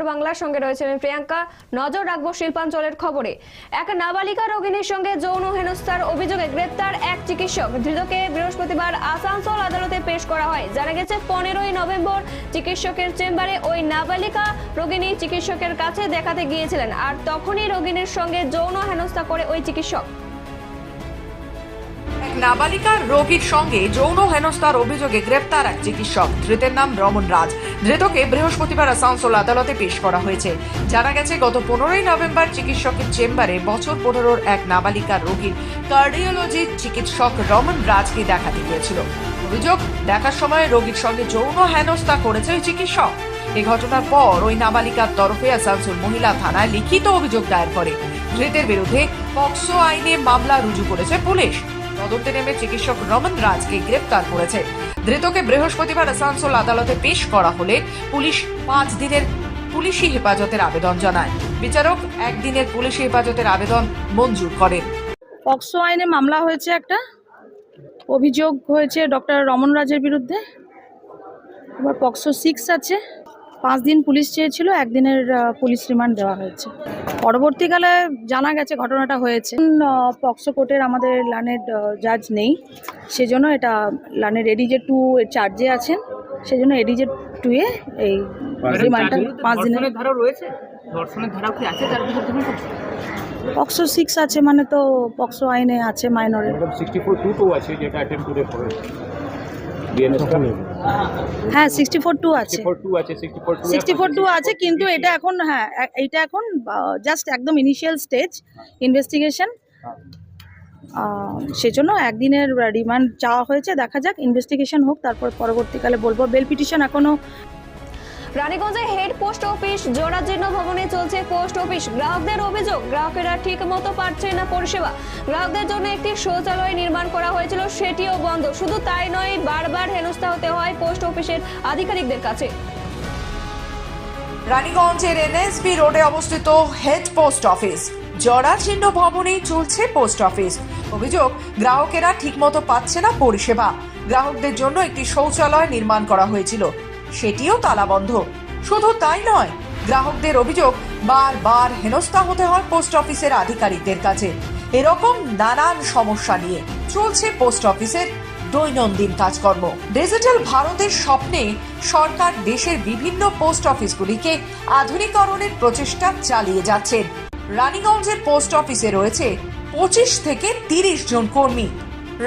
খবর বাংলার সঙ্গে রয়েছে আমি প্রিয়াঙ্কা। নজর রাখব শিল্পাঞ্চলের খবরে। এক নাবালিকা রোগিনীর সঙ্গে যৌন হেনস্থার অভিযোগে গ্রেপ্তার এক চিকিৎসক। ধৃতকে বৃহস্পতিবার আসানসোল আদালতে পেশ করা হয়। জানা গেছে, পনেরোই নভেম্বর চিকিৎসকের চেম্বারে ওই নাবালিকা রোগিনী চিকিৎসকের কাছে দেখাতে গিয়েছিলেন। আর তখনই রোগিনীর সঙ্গে যৌন হেনস্থা করে ওই চিকিৎসক। নাবালিকা রোগীর সঙ্গে যৌন হেনস্থার অভিযোগে গ্রেপ্তার এক চিকিৎসক। ধৃতের নাম রমন রাজ। ধৃতকে বৃহস্পতিবার আসানসোল আদালতে পেশ করা হয়েছে। জানা গেছে, গত পনেরোই নভেম্বর চিকিৎসকের চেম্বারে বছর পনেরোর এক নাবালিকা রোগীর কার্ডিওলজি চিকিৎসক রমন রাজকে দেখাতে গিয়েছিল অভিযোগ, দেখার সময় রোগীর সঙ্গে যৌন হেনস্থা করেছে ওই চিকিৎসক। এ ঘটনার পর ওই নাবালিকার তরফে আসানসোল মহিলা থানায় লিখিত অভিযোগ দায়ের করে। ধৃতের বিরুদ্ধে পক্সো আইনে মামলা রুজু করেছে পুলিশ। তদন্তে নেমে চিকিৎসক রমন রাজকে গ্রেপ্তার করেছে। ধৃতকে বৃহস্পতিবার আসানসোল আদালতে পেশ করা হলে পুলিশ পাঁচ দিনের পুলিশি হেফাজতের আবেদন জানায়। বিচারক একদিনের পুলিশি হেফাজতের আবেদন মঞ্জুর করেন। পক্সো আইনে মামলা হয়েছে একটা। অভিযোগ হয়েছে ডক্টর রমন রাজের বিরুদ্ধে। এবার পক্সো সিক্স আছে। পাঁচ দিন পুলিশ চেয়েছিল একদিনের পুলিশ রিমান্ড দেওয়া হয়েছে। পরবর্তীকালে জানা গেছে ঘটনাটা হয়েছে। পক্সো কোর্টের আমাদের লানের জাজ নেই। সেজন্য এটা লানের এডিজে টু এর চার্জে আছেন। সেজন্য এডিজে টুয়ে এই রিমান্ডটা পাঁচ দিনের ধারাও রয়েছে? ধর্ষণের ধারাও কি আছে তার? পক্সো সিক্স আছে মানে তো পক্সো আইনে আছে মাইনরের সিক্সটি ফোর টু তো আছে যেটা অ্যাটেম্প টু হ্যাঁ সিক্সটি ফোর টু আছে সিক্সটি ফোর টু আছে কিন্তু এটা এখন হ্যাঁ এটা এইটা এখন জাস্ট একদম ইনিশিয়াল স্টেজ ইনভেস্টিগেশন সেজন্য একদিনের রিমান্ড চাওয়া হয়েছে দেখা যাক ইনভেস্টিগেশন হোক তারপর পরবর্তীকালে বলব। বেল পিটিশন এখনও রানীগঞ্জে হেড পোস্ট অফিস জরাজীর্ণ ভবনে চলছে পোস্ট অফিস। গ্রাহকদের অভিযোগ, গ্রাহকেরা ঠিক মতো পাচ্ছে না পরিষেবা। গ্রাহকদের জন্য একটি শৌচালয় নির্মাণ করা হয়েছিল, সেটিও বন্ধ। শুধু তাই নয়, বারবার হেনস্থা হতে হয় পোস্ট অফিসের আধিকারিকদের কাছে। রানীগঞ্জের এনএসবি রোডে অবস্থিত হেড পোস্ট অফিস। জরাজীর্ণ ভবনেই চলছে পোস্ট অফিস। অভিযোগ, গ্রাহকেরা ঠিকমতো পাচ্ছে না পরিষেবা। গ্রাহকদের জন্য একটি শৌচালয় নির্মাণ করা হয়েছিল। সেটিও তালাবন্ধ। শুধু তাই নয়, গ্রাহকদের অভিযোগ বারবার হেনস্থা হতে হয় পোস্ট অফিসের আধিকারিকদের কাছে। এরকম নানান সমস্যা নিয়ে চলছে পোস্ট অফিসের দৈনন্দিন কাজকর্ম। ডিজিটাল ভারতের স্বপ্নে সরকার দেশের বিভিন্ন পোস্ট অফিসগুলিকে আধুনিকরণের প্রচেষ্টা চালিয়ে যাচ্ছেন। রানীগঞ্জের পোস্ট অফিসে রয়েছে পঁচিশ থেকে তিরিশ জন কর্মী।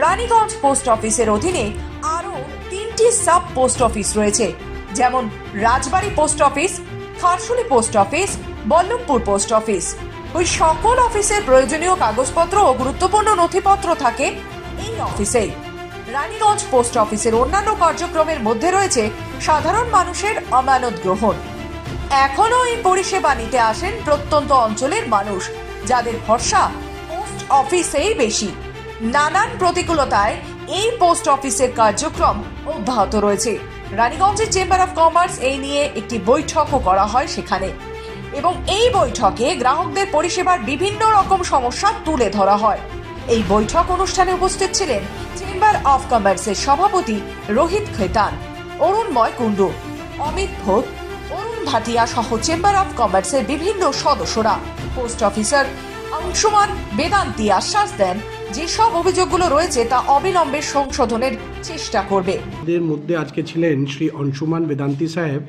রানীগঞ্জ পোস্ট অফিসের অধীনে আরও তিনটি সাব পোস্ট অফিস রয়েছে। যেমন Rajbari post office, Kharshuli post office Ballabhpur post office. ওই সকল অফিসের প্রয়োজনীয় কাগজপত্র ও গুরুত্বপূর্ণ নথিপত্র থাকে এই অফিসেই। রানীগঞ্জ পোস্ট অফিসের অন্যান্য কার্যক্রমের মধ্যে রয়েছে সাধারণ মানুষের আমানত গ্রহণ। এখনও এই পরিষেবা নিতে আসেন প্রত্যন্ত অঞ্চলের মানুষ, যাদের ভরসা পোস্ট অফিসেই বেশি। নানান প্রতিকূলতায় এই পোস্ট অফিসের কার্যক্রম অব্যাহত রয়েছে। রানীগঞ্জের চেম্বার অফ কমার্স এই নিয়ে একটি বৈঠকও করা হয় সেখানে। এবং এই বৈঠকে গ্রাহকদের পরিষেবার বিভিন্ন রকম সমস্যা তুলে ধরা হয়। এই বৈঠক অনুষ্ঠানে উপস্থিত ছিলেন চেম্বার অফ কমার্সের সভাপতি রোহিত খেতান, অরুণময় কুণ্ডু, অমিত ভোট অরুণ ভাটিয়া সহ চেম্বার অফ কমার্সের বিভিন্ন সদস্যরা। পোস্ট অফিসার অংশমান বেদান্তি আশ্বাস দেন যেসব অভিযোগগুলো রয়েছে তা অবিলম্বে সংশোধনের চেষ্টা করবে। মধ্যে আজকে ছিলেন শ্রী অংশুমান বেদান্তি সাহেব,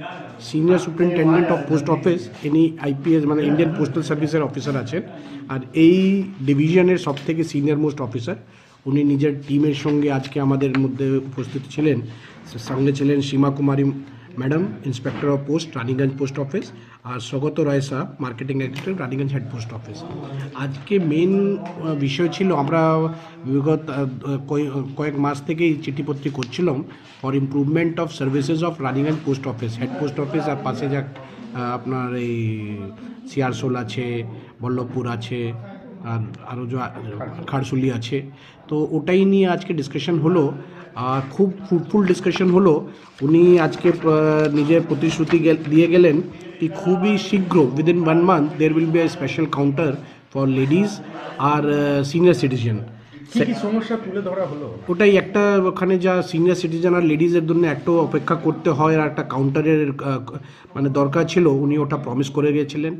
senior superintendent of post office, ইনি আইপিএস মানে ইন্ডিয়ান পোস্টাল সার্ভিসের অফিসার আছেন, আর এই ডিভিশনের সব থেকে সিনিয়র মোস্ট অফিসার, উনি নিজের টিমের সঙ্গে আজকে আমাদের মধ্যে উপস্থিত ছিলেন। সঙ্গে ছিলেন Seema Kumari madam inspector of post Raniganj post office R Swagata Roy Shah marketing editor Raniganj head post office আজকে মেন বিষয় ছিল আমরা বিগত কয়েক মাস থেকেই চিঠিপত্রি করছিলাম for improvement of services of Raniganj post office head post office আর পাশে যা আপনার এই সিয়ারসোল আছে বল্লভপুর আছে, আর আরও যা, খারসুলি আছে। তো ওটাই নিয়ে আজকে ডিসকাশন হলো। খুব ফ্রুটফুল ডিসকাশন হলো। উনি আজকে নিজের প্রতিশ্রুতি দিয়ে গেলেন কি খুবই শীঘ্র within one month there will be a special counter for ladies R senior citizen সমস্যা তুলে ধরা হলো? ওটাই একটা ওখানে যা সিনিয়র সিটিজেন আর লেডিজের জন্য একটু অপেক্ষা করতে হয় আর একটা কাউন্টারের মানে দরকার ছিল উনি ওটা প্রমিস করে গেছিলেন।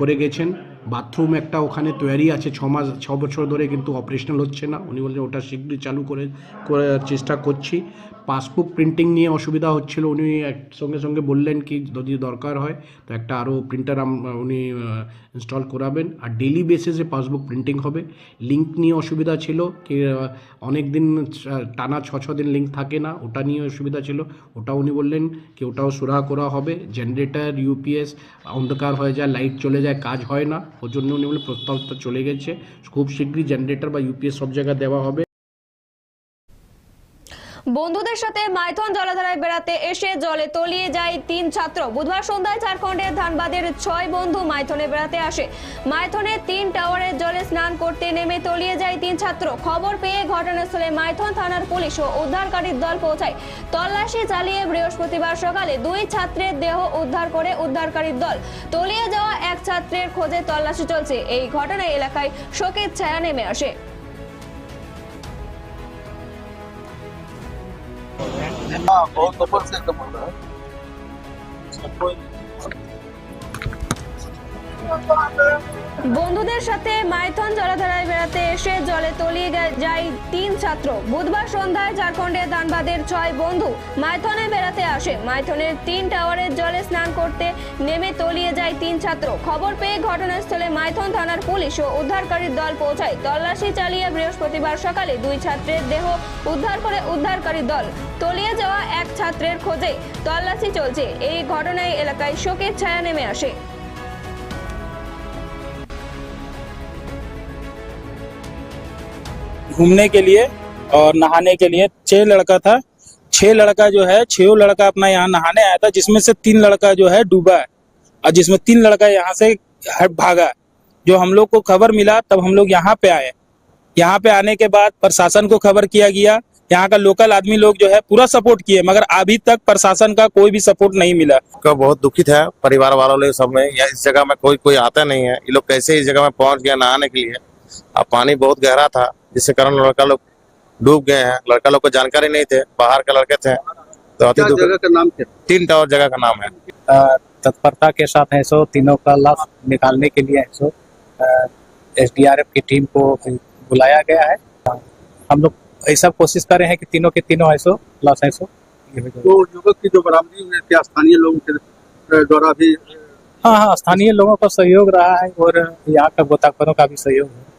করে গেছেন। বাথরুম একটা ওখানে তৈরি আছে, ছ মাস, ছ বছর ধরে কিন্তু অপারেশনাল হচ্ছে না। উনি বললেন ওটা শীঘ্রই চালু করে করার চেষ্টা করছি। পাসবুক প্রিন্টিং নিয়ে অসুবিধা হচ্ছিল। উনি এক, সঙ্গে সঙ্গে বললেন কি, যদি দরকার হয়, তো একটা আরও প্রিন্টার উনি ইনস্টল করাবেন। আর ডেলি বেসিসে পাসবুক প্রিন্টিং হবে। লিঙ্ক নিয়ে অসুবিধা ছিল। কি অনেক দিন টানা ছ ছ দিন লিঙ্ক থাকে না। ওটা নিয়ে অসুবিধা ছিল। ওটা উনি বললেন কি, ওটাও সুরাহা করা হবে। জেনারেটার ইউপিএস অন্ধকার হয়ে যায় লাইট চলে যায়, কাজ হয় না। ওর জন্য উনি বলে প্রস্তাবটা চলে গেছে। খুব শীঘ্রই জেনারেটর বা ইউপিএস সব জায়গায় দেওয়া হবে। বন্ধুদের সাথে মাইথন জলাধারায় বেড়াতে এসে জলে তলিয়ে যায় তিন ছাত্র। বুধবার সন্ধ্যায় ঝাড়খণ্ডের ধানবাদের ছয় বন্ধু মাইথনে বেড়াতে আসে। মাইথনে তিন টাওয়ারের জলে স্নান করতে নেমে তলিয়ে যায় তিন ছাত্র। খবর পেয়ে ঘটনাস্থলে মাইথন থানার পুলিশ ও উদ্ধারকারীর দল পৌঁছায়। তল্লাশি চালিয়ে বৃহস্পতিবার সকালে দুই ছাত্রের দেহ উদ্ধার করে উদ্ধারকারীর দল। তলিয়ে যাওয়া এক ছাত্রের খোঁজে তল্লাশি চলছে। এই ঘটনায় এলাকায় শোকের ছায়া নেমে আসে। हाँ बहुत ऊपर से एकदम हो रहा है कोई বন্ধুদের সাথে মাইথন জলাধারায় বেড়াতে এসে জলে তলিয়ে গে- যায় তিন ছাত্র বুধবার সন্ধ্যায় ঝাড়খণ্ডের ধানবাদের ছয় বন্ধু মাইথনে বেড়াতে আসে মাইথনের তিন টাওয়ারের জলে স্নান করতে নেমে তলিয়ে যায় তিন ছাত্র খবর পেয়ে ঘটনাস্থলে মাইথন থানার পুলিশ ও উদ্ধারকারীর দল পৌঁছায় তল্লাশি চালিয়ে বৃহস্পতিবার সকালে দুই ছাত্রের দেহ উদ্ধার করে উদ্ধারকারী দল তলিয়ে যাওয়া এক ছাত্রের খোঁজে তল্লাশি চলছে এই ঘটনায় এলাকায় শোকের ছায়া নেমে আসে घूमने के लिए और नहाने के लिए छह लड़का था छह लड़का जो है छह लड़का अपना यहाँ नहाने आया था जिसमें से तीन लड़का जो है डूबा है और जिसमें तीन लड़का यहाँ से हट भागा है। जो हम लोग को खबर मिला तब हम लोग यहाँ पे आए यहाँ पे आने के बाद प्रशासन को खबर किया गया यहाँ का लोकल आदमी लोग जो है पूरा सपोर्ट किए मगर अभी तक प्रशासन का कोई भी सपोर्ट नहीं मिला। का बहुत दुखित है परिवार वालों ने सब में या इस जगह में कोई कोई आता नहीं है। ये लोग कैसे इस जगह में पहुँच गया नहाने के लिए? अब पानी बहुत गहरा था जिसके कारण लड़का लोग डूब गए हैं। लड़का लोग को जानकारी नहीं थे बाहर के लड़के थे। तो अति दुख जगह का नाम तीन टावर जगह का नाम है। तत्परता के साथ है सो तीनों का लाश निकालने के लिए है सो। एसडीआरएफ की टीम को बुलाया गया है। हम लोग ऐसा कोशिश कर रहे हैं कि तीनों के तीनों ऐसो लॉस लाश सो ये जाए। तो युवक की जो बरामदी हुई है क्या स्थानीय लोगों के द्वारा भी हाँ हाँ स्थानीय लोगों का सहयोग रहा है और यहाँ का गोताखोरों का भी सहयोग है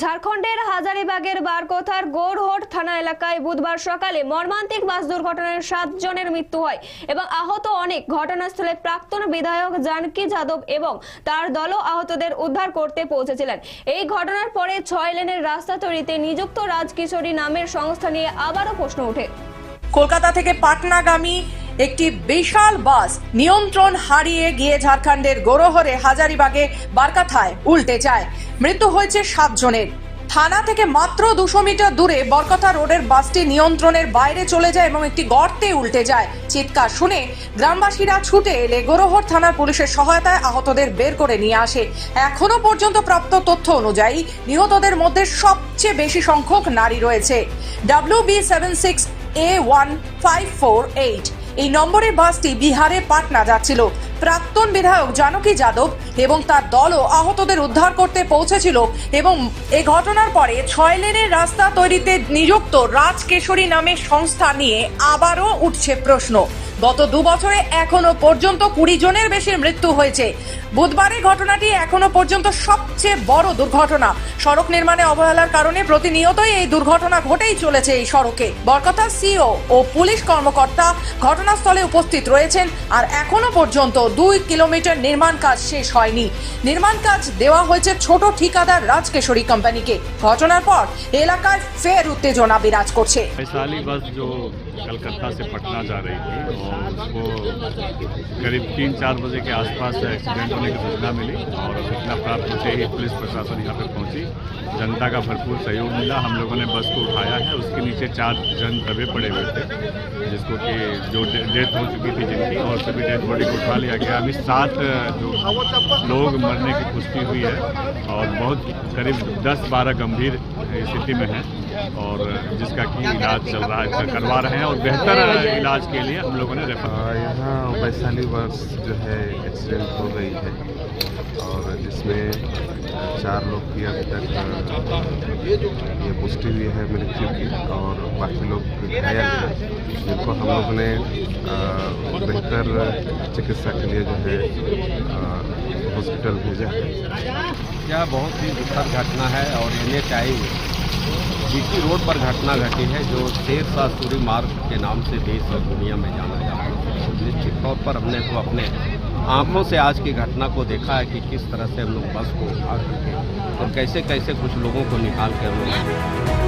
ঝাড়খণ্ডের হাজারিবাগের বারকোথার গোরহট থানা এলাকায় বুধবার সকালে মর্মান্তিক বাস দুর্ঘটনায় সাত জনের মৃত্যু হয় এবং আহত অনেক ঘটনাস্থলে প্রাক্তন বিধায়ক জানকী যাদব এবং তার দলও আহতদের উদ্ধার করতে পৌঁছেছিলেন। এই ঘটনার পরে ছয় লেনের রাস্তা তৈরিতে নিযুক্ত রাজকিশোরী নামের সংস্থা নিয়ে আবারও প্রশ্ন ওঠে। কলকাতা থেকে পাটনাগামী একটি বিশাল বাস নিয়ন্ত্রণ হারিয়ে গিয়ে ঝাড়খণ্ডের গোরহরে হাজারিবাগে বারকাথায় উল্টে যায়। মৃত্যু হয়েছে সাতজনের থানা থেকে মাত্র দুশো মিটার দূরে বরকথা রোডের বাসটি নিয়ন্ত্রণের বাইরে চলে যায় এবং একটি গর্তে উল্টে যায়। চিৎকার শুনে গ্রামবাসীরা ছুটে এলে গোরহর থানার পুলিশের সহায়তায় আহতদের বের করে নিয়ে আসে। এখনও পর্যন্ত প্রাপ্ত তথ্য অনুযায়ী নিহতদের মধ্যে সবচেয়ে বেশি সংখ্যক নারী রয়েছে। W B seven six A one five four eight এই নম্বরের বাসটি বিহারে পাটনা যাচ্ছিল। প্রাক্তন বিধায়ক জানকী যাদব এবং তার দলও আহতদের উদ্ধার করতে পৌঁছেছিল এবং এ ঘটনার পরে ছয় লেনের রাস্তা তৈরিতে নিযুক্ত রাজকেশরী নামের সংস্থা নিয়ে আবারও উঠছে প্রশ্ন। গত দু বছরে এখনও পর্যন্ত কুড়ি জনের বেশি মৃত্যু হয়েছে। বুধবারের ঘটনাটি এখনো পর্যন্ত সবচেয়ে বড় দুর্ঘটনা সড়ক নির্মাণে অবহেলার কারণে প্রতিনিয়তই এই দুর্ঘটনা ঘটেই চলেছে এই সড়কে বরকথা সিও ও পুলিশ কর্মকর্তা ঘটনাস্থলে উপস্থিত রয়েছেন আর এখনো পর্যন্ত দুই কিলোমিটার নির্মাণ কাজ শেষ হয়নি নির্মাণ কাজ দেওয়া হয়েছে ছোট ঠিকাদার রাজকেশরী কোম্পানিকে ঘটনার পর এলাকায় ফের উত্তেজনা বিরাজ করছে वैशाली बस जो कलकत्ता से पटना जा रही थी और उसको करीब तीन चार बजे के आसपास एक्सीडेंट होने की सूचना मिली और सूचना प्राप्त होते ही पुलिस प्रशासन यहाँ पर पहुँची। जनता का भरपूर सहयोग मिला। हम लोगों ने बस को उठाया है। उसके नीचे चार जन दबे पड़े हुए थे, जिसको कि जो डेथ हो चुकी थी जिनकी और सभी डेड बॉडी को उठा लिया गया। अभी सात, जो लोग मरने की पुष्टि हुई है और बहुत करीब दस बारह गंभीर स्थिति में हैं। और जिसका कि इलाज चल रहा है करवा रहे हैं और बेहतर इलाज के लिए हम लोगों ने रेफर यहाँ वैशाली बस जो है एक्सीडेंट हो गई है और जिसमें चार लोग की अभी तक ये पुष्टि हुई है मृत्यु की और बाकी लोग घायल हैं। जिनको हम लोग ने बेहतर चिकित्सा के लिए जो है हॉस्पिटल भेजा है। यह बहुत ही दुखद घटना है और N H I GT road पर घटना घटी है जो शेर शाह सूरी मार्ग के नाम से देश और दुनिया में जाना जाता है। निश्चित तौर पर हमने तो अपने आँखों से आज की घटना को देखा है कि किस तरह से हम लोग बस को उठा करके और कैसे कैसे कुछ लोगों को निकाल के हम लोग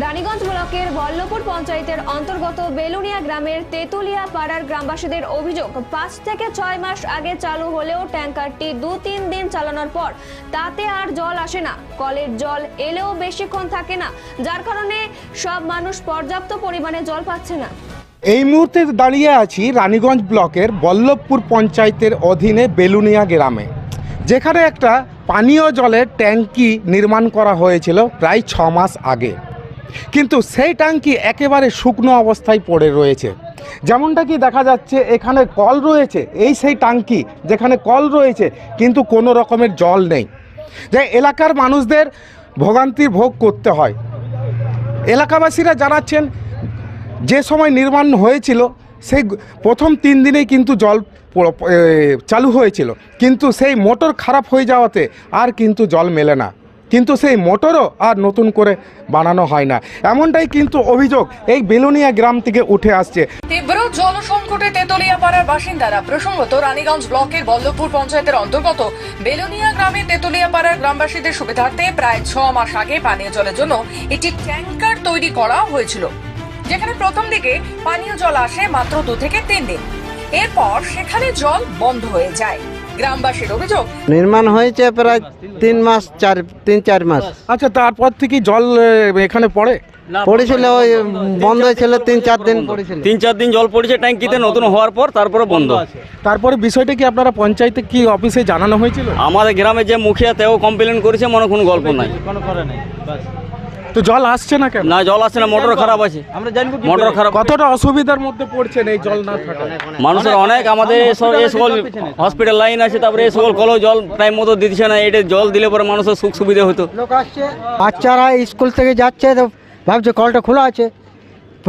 রানীগঞ্জ ব্লকের বল্লভপুর পঞ্চায়েতের অন্তর্গত বেলুনিয়া গ্রামের তেতুলিয়া পাড়ার গ্রামবাসীদের অভিযোগ, পাঁচ থেকে ছয় মাস আগে চালু হলেও ট্যাঙ্কারটি দু তিন দিন চালানোর পর তাতে আর জল আসে না। কলের জল এলেও বেশিক্ষণ থাকে না, যার কারণে সব মানুষ পর্যাপ্ত পরিমাণে জল পাচ্ছে না। এই মুহূর্তে দাঁড়িয়ে আছি রানীগঞ্জ ব্লকের বল্লভপুর পঞ্চায়েতের অধীনে বেলুনিয়া গ্রামে, যেখানে একটা পানীয় জলের ট্যাঙ্কি নির্মাণ করা হয়েছিল প্রায় ছ মাস আগে। কিন্তু সেই ট্যাঙ্কি একেবারে শুকনো অবস্থায় পড়ে রয়েছে। যেমনটা কি দেখা যাচ্ছে, এখানে কল রয়েছে, এই সেই ট্যাঙ্কি যেখানে কল রয়েছে, কিন্তু কোনো রকমের জল নেই। যে এলাকার মানুষদের ভোগান্তির ভোগ করতে হয়। এলাকাবাসীরা জানাচ্ছেন, যে সময় নির্মাণ হয়েছিল, সেই প্রথম তিন দিনেই কিন্তু জল চালু হয়েছিল। কিন্তু সেই মোটর খারাপ হয়ে যাওয়াতে আর কিন্তু জল মেলে না। কিন্তু সেই মোটরও আর নতুন করে বানানো হয় না। এমনটাই কিন্তু অভিযোগ এই বেলুনিয়া গ্রাম থেকে উঠে আসছে। তীব্র জল সংকটে তেতুলিয়া পাড়ার বাসিন্দারা প্রসঙ্গত রানীগঞ্জ ব্লকের বল্লভপুর পঞ্চায়েতের অন্তর্গত বেলুনিয়া গ্রামে তেতুলিয়া পাড়ার গ্রামবাসীদের সুবিধার্থে প্রায় ছ মাস আগে পানীয় জলের জন্য একটি ট্যাঙ্কার তৈরি করা হয়েছিল, যেখানে প্রথম দিকে পানীয় জল আসে মাত্র দু থেকে তিন দিন। এরপর সেখানে জল বন্ধ হয়ে যায়। গ্রামবাসীর অভিযোগ। নির্মাণ হয়েছে প্রায় তিন মাস চার তিন চার মাস। আচ্ছা তারপর থেকে জল এখানে পড়ে? পড়েছিল ওই বন্ধ হয়েছিল তিন চার দিন পড়েছিল। তিন চার দিন জল পড়েছে ট্যাঙ্কিতে নতুন হওয়ার পর তারপরে বন্ধ তারপরে বিষয়টা কি আপনারা পঞ্চায়েতে কি অফিসে জানানো হয়েছিল? আমাদের গ্রামে যে মুখিয়া তেও কমপ্লেন করেছে মনে কোনো গল্প নাই। তো জল আসছে না কেন? না জল আসছে না মোটর খারাপ আছে। আমরা জানব মোটর খারাপ। কতটা অসুবিধার মধ্যে পড়ছেন এই জল না থাকা মানুষের অনেক আমাদের এই সকল হসপিটাল লাইন আছে তারপরে এই সকল কলেও জল টাইম মতো দিচ্ছে না এটা জল দিলে পরে মানুষের সুখ সুবিধা হতো। লোক আসছে। বাচ্চারা স্কুল থেকে যাচ্ছে তো ভাবছে কলটা খোলা আছে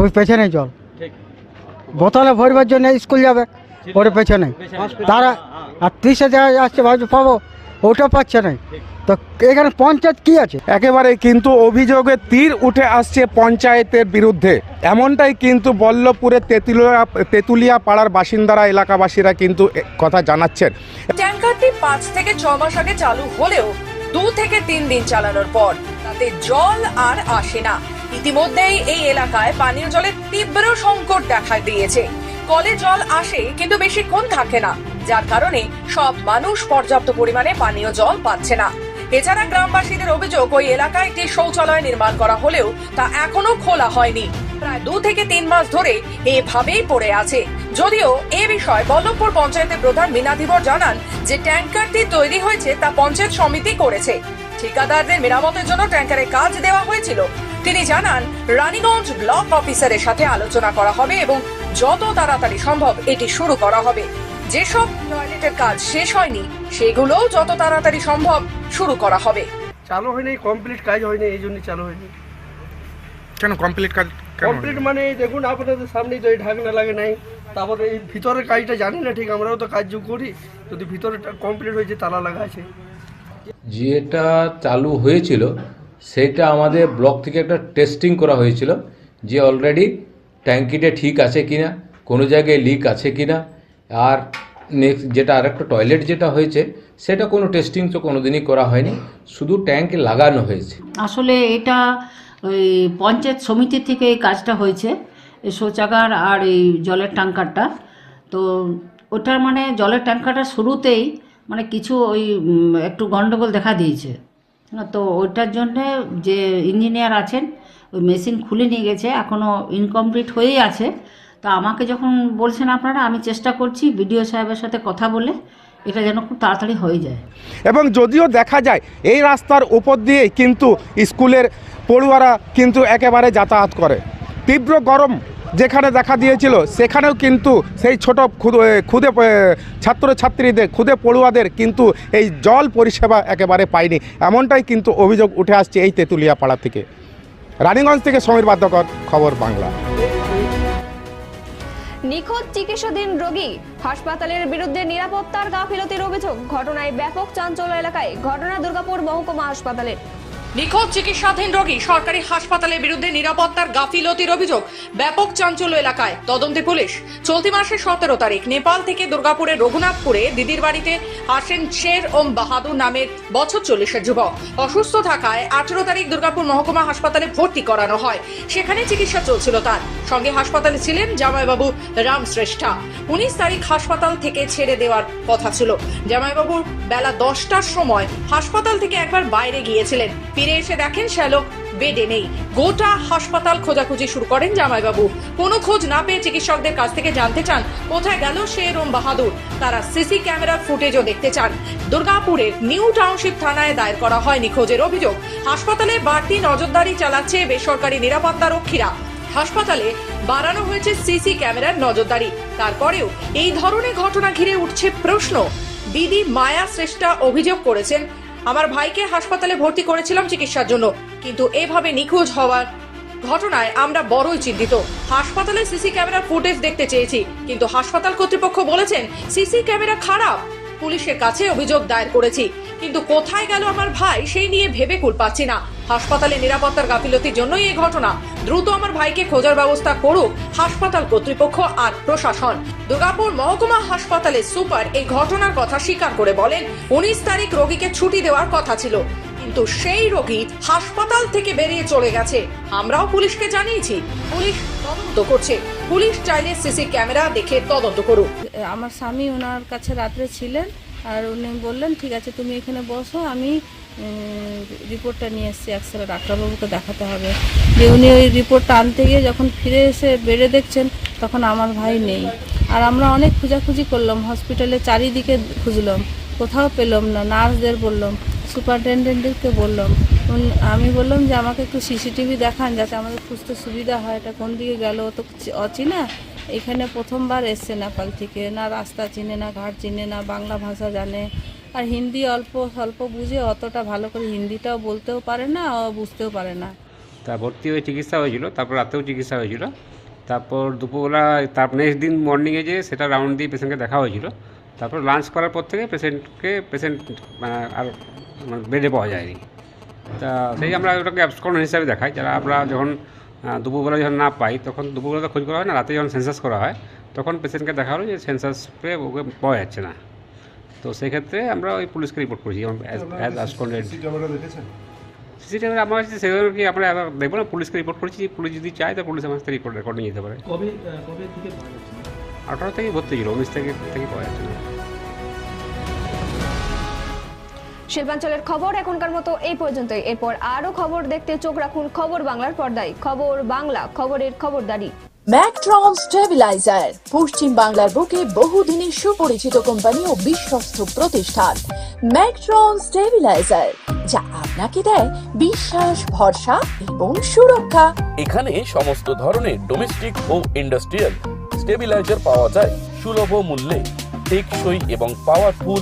ওই পেছনে জল। বোতলে ভরবার জন্য স্কুল যাবে ওর পেছনে। তারা আর ত্রিশে আসছে ভাবছে পাবো। ওটা পাচ্ছে না। তো এখানে পঞ্চায়েত কি আছে? একেবারে কিন্তু অভিযোগের তীর উঠে আসছে পঞ্চায়েতের বিরুদ্ধে। এমনটাই কিন্তু বল্লভপুরের তেঁতুলিয়া তেঁতুলিয়া পাড়ার বাসিন্দারা এলাকাবাসীরা কিন্তু কথা জানাচ্ছেন। ট্যাঙ্কারটি পাঁচ থেকে ছ মাস আগে চালু হলেও দু থেকে তিন দিন চালানোর পর তাতে জল আর আসে না। ইতিমধ্যেই এই এলাকায় পানীয় জলের তীব্র সংকট দেখা দিয়েছে। কলে জল আসে কিন্তু বেশিক্ষণ থাকে না। যার কারণে সব মানুষ পর্যাপ্ত পরিমাণে পানীয় জল পাচ্ছে না। এছাড়া গ্রামবাসীদের অভিযোগ, ওই এলাকায় একটি শৌচালয় নির্মাণ করা হলেও তা এখনও খোলা হয়নি। প্রায় দু থেকে তিন মাস ধরে এভাবেই পড়ে আছে। যদিও এ বিষয়ে বল্লভপুর পঞ্চায়েতের প্রধান মিনাধিবর জানান যে ট্যাঙ্কারটি তৈরি হয়েছে তা পঞ্চায়েত সমিতি করেছে। ঠিকাদারদের মেরামতের জন্য ট্যাঙ্কারে কাজ দেওয়া হয়েছিল। তিনি জানান, রানীগঞ্জ ব্লক অফিসারের সাথে আলোচনা করা হবে এবং যত তাড়াতাড়ি সম্ভব এটি শুরু করা হবে। যেসব টয়লেটের কাজ শেষ হয়নি সেগুলোও যত তাড়াতাড়ি সম্ভব শুরু করা হবে। চালু হয়নি কমপ্লিট কাজ হয়নি এই জন্য চালু হয়নি। কেন কমপ্লিট কাজ কমপ্লিট মানে দেখুন আপনাদের সামনেই তো এই ঢাকনা লাগে নাই। তারপরে এই ভিতরের কাজটা জানি না ঠিক আমরাও তো কাজ করি। যদি ভিতরে কমপ্লিট হয়েছে তালা লাগা আছে। যেটা চালু হয়েছিল সেটা আমাদের ব্লক থেকে একটা টেস্টিং করা হয়েছিল যে অলরেডি ট্যাঙ্কিটা ঠিক আছে কিনা কোনো জায়গায় লিক আছে কিনা। আর নেক্সট যেটা আরেকটা টয়লেট যেটা হয়েছে, সেটা কোনো টেস্টিং তো কোনো দিনই করা হয়নি, শুধু ট্যাঙ্ক লাগানো হয়েছে। আসলে এটা ওই পঞ্চায়েত সমিতি থেকে এই কাজটা হয়েছে, এই শৌচাগার আর এই জলের ট্যাঙ্কারটা। তো ওটার মানে জলের ট্যাঙ্কারটা শুরুতেই মানে কিছু ওই একটু গণ্ডগোল দেখা দিয়েছে। তো ওইটার জন্যে যে ইঞ্জিনিয়ার আছেন, ওই মেশিন খুলে নিয়ে গেছে এখনও ইনকমপ্লিট হয়েই আছে। তা আমাকে যখন বলছেন আপনারা, আমি চেষ্টা করছি বিডিও সাহেবের সাথে কথা বলে এটা যেন খুব তাড়াতাড়ি হয়ে যায়। এবং যদিও দেখা যায়, এই রাস্তার উপর দিয়েই কিন্তু স্কুলের পড়ুয়ারা কিন্তু একেবারে যাতায়াত করে। তীব্র গরম যেখানে দেখা দিয়েছিল, সেখানেও কিন্তু সেই ছোট ক্ষুদে ছাত্রছাত্রীদের ক্ষুদে পড়ুয়াদের কিন্তু এই জল পরিষেবা একেবারে পায়নি। এমনটাই কিন্তু অভিযোগ উঠে আসছে এই তেঁতুলিয়া পাড়া থেকে। রানীগঞ্জ থেকে সমীর বাদ্যকর, খবর বাংলা। নিখোঁজ চিকিৎসাধীন রোগী হাসপাতালের বিরুদ্ধে নিরাপত্তার গাফিলতির অভিযোগ। ঘটনায় ব্যাপক চাঞ্চল্য এলাকায় ঘটনা দুর্গাপুর মহকুমা হাসপাতালের নিখোঁজ চিকিৎসাধীন রোগী সরকারি হাসপাতালের বিরুদ্ধে নিরাপত্তার গাফিলতির অভিযোগ ব্যাপক চাঞ্চল্য এলাকায়। তদন্তে পুলিশ চলতি মাসের সতেরো তারিখ নেপাল থেকে দুর্গাপুরের রঘুনাথপুরে দিদির বাড়িতে আসেন শের ওম বাহাদুর নামের বছর চল্লিশের যুবক। অসুস্থ থাকায় আঠেরো তারিখ দুর্গাপুর মহকুমা হাসপাতালে ভর্তি করানো হয়। সেখানে চিকিৎসা চলছিল তার। সঙ্গে হাসপাতালে ছিলেন জামাইবাবু রাম শ্রেষ্ঠা উনিশ তারিখ হাসপাতাল থেকে ছেড়ে দেওয়ার কথা ছিল। জামাইবাবুর বেলা দশটার সময় হাসপাতাল থেকে একবার বাইরে গিয়েছিলেন। ফিরে এসে দেখেন শ্যালক বেডে নেই। গোটা হাসপাতাল খোঁজাখুঁজি শুরু করেন জামাইবাবু। কোনো খোঁজ না পেয়ে চিকিৎসকদের কাছ থেকে জানতে চান, কোথায় গেল সে রোম বাহাদুর। তারা সিসি ক্যামেরার ফুটেজও দেখতে চান। দুর্গাপুরের নিউ টাউনশিপ থানায় দায়ের করা হয় নিখোঁজের অভিযোগ। হাসপাতালে বাড়তি নজরদারি চালাচ্ছে বেসরকারি নিরাপত্তা রক্ষীরা। হাসপাতালে বাড়ানো হয়েছে সিসি ক্যামেরার নজরদারি। তারপরেও এই ধরনের ঘটনা ঘিরে উঠছে প্রশ্ন। দিদি মায়া শ্রেষ্ঠা অভিযোগ করেছেন আমার ভাইকে হাসপাতালে ভর্তি করেছিলাম চিকিৎসার জন্য, কিন্তু এভাবে নিখোঁজ হওয়ার ঘটনায় আমরা বড়ই চিন্তিত। হাসপাতালে সিসি ক্যামেরার ফুটেজ দেখতে চেয়েছি, কিন্তু হাসপাতাল কর্তৃপক্ষ বলেছেন, সিসি ক্যামেরা খারাপ। পুলিশের কাছে অভিযোগ দায়ের করেছি। কিন্তু কোথায় গেল আমার ভাই, সেই নিয়ে ভেবে কুল পাচ্ছি না। হাসপাতালে নিরাপত্তার গাফিলতির জন্যই এই ঘটনা। দ্রুত আমার ভাইকে খোঁজার ব্যবস্থা করুক, হাসপাতাল কর্তৃপক্ষ আর প্রশাসন। দুর্গাপুর মহকুমা হাসপাতালে সুপার এই ঘটনার কথা স্বীকার করে বলেন, উনিশ তারিখ রোগীকে ছুটি দেওয়ার কথা ছিল। কিন্তু সেই রোগী হাসপাতাল থেকে বেরিয়ে চলে গেছে। আমরাও পুলিশকে জানিয়েছি। পুলিশ তদন্ত করছে। পুলিশ চাইলে সিসি ক্যামেরা দেখে তদন্ত করুক। আমার স্বামী ওনার কাছে রাত্রে ছিলেন। আর উনি বললেন, ঠিক আছে, তুমি এখানে বসো, আমি রিপোর্টটা নিয়ে এসেছি এক্সরে ডাক্তারবাবুকে দেখাতে হবে। যে উনি ওই রিপোর্টটা আনতে গিয়ে যখন ফিরে এসে বেড়ে দেখছেন, তখন আমার ভাই নেই। আর আমরা অনেক খোঁজাখুঁজি করলাম হসপিটালে চারিদিকে খুঁজলাম, কোথাও পেলাম না, নার্সদের বললাম সুপারিনটেন্ডেন্টকে বললাম। আমি বললাম যে, আমাকে একটু সিসিটিভি দেখান, যাতে আমাদের খুঁজতে সুবিধা হয়, এটা কোন দিকে গেল, ও তো চি- অচেনা এখানে প্রথমবার এসছে নেপাল থেকে। না রাস্তা চিনে, না ঘাট চিনে, না বাংলা ভাষা জানে। আর হিন্দি অল্প, স্বল্প বুঝে অতটা ভালো করে হিন্দিটাও বলতেও পারে না বুঝতেও পারে না। তা ভর্তি হয়ে চিকিৎসা হয়েছিল, তারপর রাতেও চিকিৎসা হয়েছিল। তারপর দুপুরবেলা, তার নেক্সট দিন মর্নিংয়ে যে সেটা রাউন্ড দিয়ে পেশেন্টকে দেখা হয়েছিল। তারপর লাঞ্চ করার পর থেকে পেশেন্টকে পেশেন্ট মানে আর বেডে পাওয়া যায়নি। তা সেই আমরা ওটাকে অ্যাবসকন হিসাবে দেখাই। যারা আমরা যখন দুপুরবেলা যখন না পাই তখন দুপুরবেলা তো খোঁজ করা হয় না রাতে যখন সেন্সাস করা হয় তখন পেশেন্টকে দেখা হলো যে সেন্সাস পেয়ে ওকে পাওয়া যাচ্ছে না। তো সেক্ষেত্রে আমরা ওই পুলিশকে রিপোর্ট করেছি অ্যাজ আসকন্ডেড সিসি ক্যামেরা আমার কাছে সেগুলো কি আমরা আবার দেখব না পুলিশকে রিপোর্ট করেছি পুলিশ যদি চায় তো পুলিশ আমার সাথে রিপোর্ট রেকর্ড নিয়ে যেতে পারে? আঠারো থেকে ভর্তি ছিল উনিশ থেকে থেকে পাওয়া যাচ্ছে শিল্পাঞ্চলের খবর এখনকার মতো এই পর্যন্তই। এরপর আরও খবর দেখতে চোখ রাখুন খবর বাংলার পর্দায়। খবর বাংলা খবরের খবরদারি। ম্যাকট্রন স্টেবিলাইজার পশ্চিম বাংলার বুকে বহুদিনের সুপরিচিত কোম্পানি ও বিশ্বস্ত প্রতিষ্ঠান। ম্যাকট্রন স্টেবিলাইজার যা আপনাকে দেয় বিশ্বাস ভরসা এবং সুরক্ষা। এখানে সমস্ত ধরনের ডোমেস্টিক ও ইন্ডাস্ট্রিয়াল স্টেবিলাইজার পাওয়া যায় সুলভ মূল্যে টেকসই এবং পাওয়ারফুল